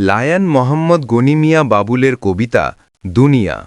লায়ান মোহাম্মদ গনিমিয়া বাবুলের কবিতা, দুনিয়া।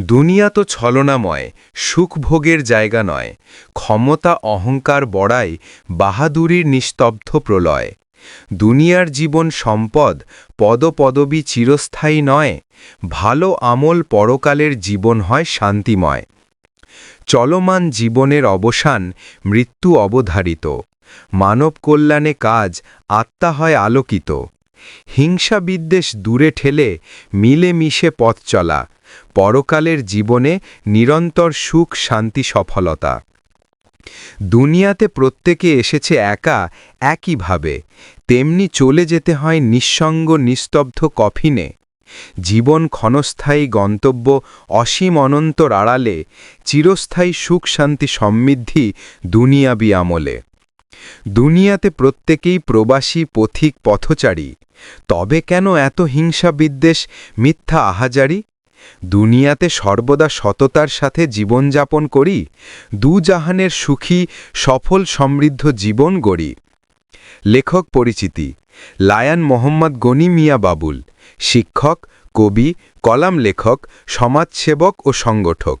দুনিয়া তো ছলনাময়, সুখভোগের জায়গা নয়, ক্ষমতা অহংকার বড়াই, বাহাদুরির নিস্তব্ধ প্রলয়। দুনিয়ার জীবন সম্পদ, পদপদবী চিরস্থায়ী নয়, ভালো আমল পরকালের জীবন হয় শান্তিময়। চলমান জীবনের অবসান, মৃত্যু অবধারিত। মানব কল্যাণে কাজ, আত্মা হয় আলোকিত। হিংসা বিদ্বেষ দূরে ঠেলে মিলেমিশে পথ চলা, পরকালের জীবনে নিরন্তর সুখ, শান্তি, সফলতা। দুনিয়াতে প্রত্যেকে এসেছে একা একইভাবে তেমনি চলে যেতে হয় নিঃসঙ্গ, নিস্তব্ধ কফিনে। জীবন ক্ষণস্থায়ী গন্তব্য অসীম অনন্তর আড়ালে, চিরস্থায়ী সুখ, শান্তি সমৃদ্ধি দুনিয়াবি আমলে। দুনিয়াতে প্রত্যেকেই প্রবাসী, পথিক, পথচারী। তবে কেন এত হিংসা বিদ্বেষ, মিথ্যা আহাজারি? দুনিয়াতে সর্বদা সততার সাথে জীবনযাপন করি দুজাহানের সুখী, সফল, সমৃদ্ধ জীবন গড়ি। লেখক পরিচিতি, লায়ান মোহাম্মদ গনি মিয়া বাবুল। শিক্ষক, কবি, কলাম লেখক, সমাজসেবক ও সংগঠক।